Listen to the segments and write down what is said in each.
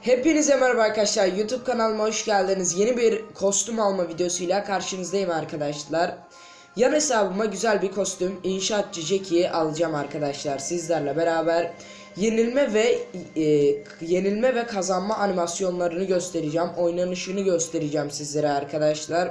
Hepinize merhaba arkadaşlar. YouTube kanalıma hoş geldiniz. Yeni bir kostüm alma videosuyla karşınızdayım arkadaşlar. Yan hesabıma güzel bir kostüm inşaatçı Jackie'yi alacağım arkadaşlar sizlerle beraber. Yenilme ve e, yenilme ve kazanma animasyonlarını göstereceğim. Oynanışını göstereceğim sizlere arkadaşlar.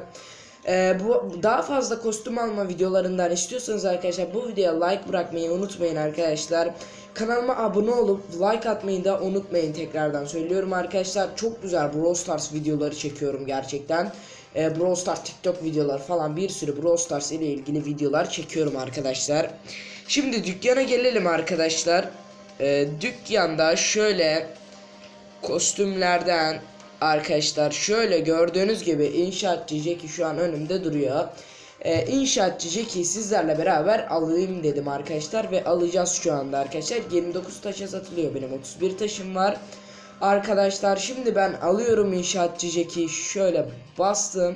Ee, bu daha fazla kostüm alma videolarından istiyorsanız arkadaşlar bu videoya like bırakmayı unutmayın arkadaşlar. Kanalıma abone olup like atmayı da unutmayın tekrardan söylüyorum arkadaşlar. Çok güzel Brawl Stars videoları çekiyorum gerçekten. Ee, Brawl Stars TikTok videolar falan bir sürü Brawl Stars ile ilgili videolar çekiyorum arkadaşlar. Şimdi dükkana gelelim arkadaşlar. Ee, dükkanda şöyle kostümlerden arkadaşlar şöyle gördüğünüz gibi inşaatçı Jackie şu an önümde duruyor. Ee, inşaatçı Jackie'yi sizlerle beraber alayım dedim arkadaşlar ve alacağız şu anda arkadaşlar. 29 taşa satılıyor benim 31 taşım var. Arkadaşlar şimdi ben alıyorum inşaatçı Jackie'yi şöyle bastım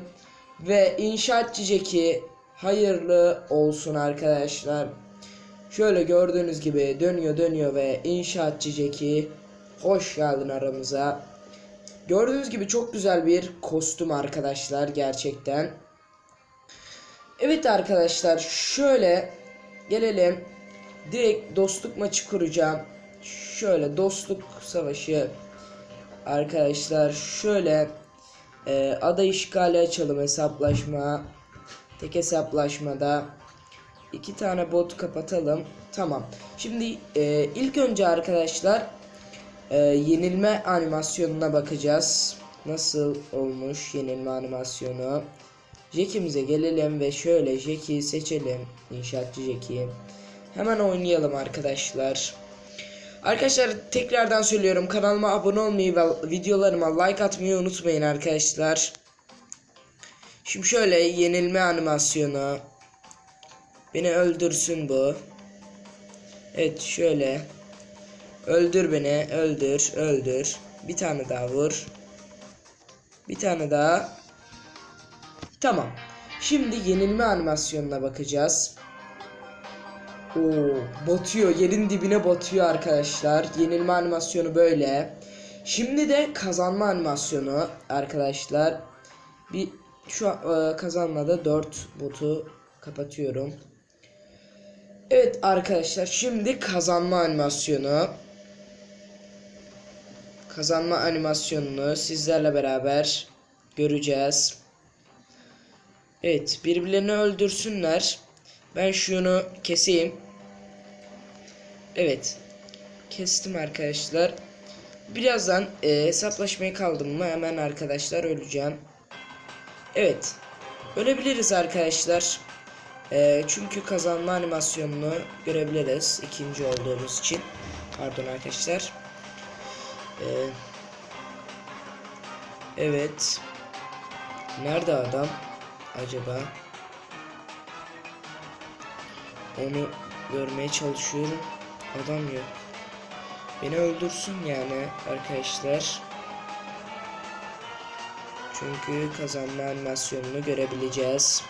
ve inşaatçı Jackie hayırlı olsun arkadaşlar. Şöyle gördüğünüz gibi dönüyor dönüyor ve inşaatçı Jackie hoş geldin aramıza. Gördüğünüz gibi çok güzel bir kostüm arkadaşlar gerçekten. Evet arkadaşlar şöyle gelelim. Direkt dostluk maçı kuracağım. Şöyle dostluk savaşı arkadaşlar şöyle e, ada işgali açalım hesaplaşma. Tek hesaplaşmada iki tane bot kapatalım. Tamam. Şimdi e, ilk önce arkadaşlar e, yenilme animasyonuna bakacağız. Nasıl olmuş yenilme animasyonu? Jack'imize gelelim ve şöyle Jack'i seçelim. İnşaatçı Jack'i. Hemen oynayalım arkadaşlar. Arkadaşlar tekrardan söylüyorum kanalıma abone olmayı ve videolarıma like atmayı unutmayın arkadaşlar. Şimdi şöyle yenilme animasyonu. Beni öldürsün bu. Evet şöyle. Öldür beni. Öldür. Öldür. Bir tane daha vur. Bir tane daha. Tamam. Şimdi yenilme animasyonuna bakacağız. Oo, batıyor. Yerin dibine batıyor arkadaşlar. Yenilme animasyonu böyle. Şimdi de kazanma animasyonu arkadaşlar. Bir şu e, kazanmada 4 botu kapatıyorum. Evet arkadaşlar şimdi kazanma animasyonu. Kazanma animasyonunu sizlerle beraber göreceğiz. Evet birbirlerini öldürsünler. Ben şunu keseyim. Evet. Kestim arkadaşlar. Birazdan e, hesaplaşmaya kaldım mı hemen arkadaşlar öleceğim. Evet. Ölebiliriz arkadaşlar. E, çünkü kazanma animasyonunu görebiliriz. ikinci olduğumuz için. Pardon arkadaşlar. E, evet. Nerede adam? Acaba? Onu görmeye çalışıyorum. Adam yok. Beni öldürsün yani arkadaşlar. Çünkü kazanma animasyonunu görebileceğiz.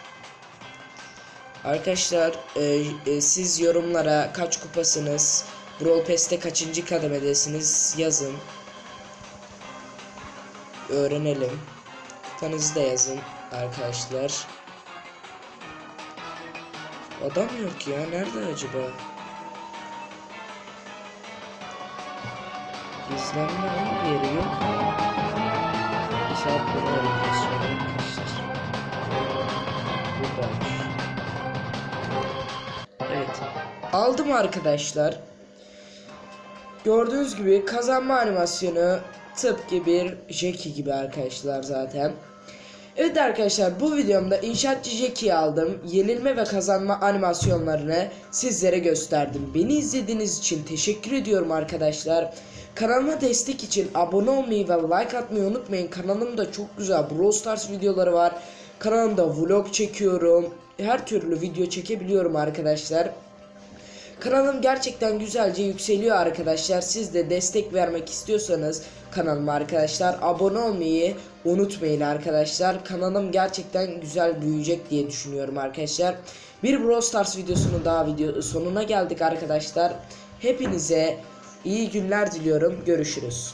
Arkadaşlar e, e, siz yorumlara kaç kupasınız, Brawl Pass'te kaçıncı kademedesiniz yazın. Öğrenelim. Kupanızı da yazın arkadaşlar. Adam yok ya. Nerede acaba? Gizlenme ama yeri yok. Bir. Evet. Aldım arkadaşlar. Gördüğünüz gibi kazanma animasyonu tıpkı bir Jackie gibi arkadaşlar zaten. Evet arkadaşlar bu videomda inşaatçı Jackie'yi aldım. Yenilme ve kazanma animasyonlarını sizlere gösterdim. Beni izlediğiniz için teşekkür ediyorum arkadaşlar. Kanalıma destek için abone olmayı ve like atmayı unutmayın. Kanalımda çok güzel Brawl Stars videoları var. Kanalımda vlog çekiyorum. Her türlü video çekebiliyorum arkadaşlar. Kanalım gerçekten güzelce yükseliyor arkadaşlar. Siz de destek vermek istiyorsanız kanalıma arkadaşlar abone olmayı unutmayın arkadaşlar. Kanalım gerçekten güzel büyüyecek diye düşünüyorum arkadaşlar. Bir Brawl Stars videosunun daha video sonuna geldik arkadaşlar. Hepinize iyi günler diliyorum. Görüşürüz.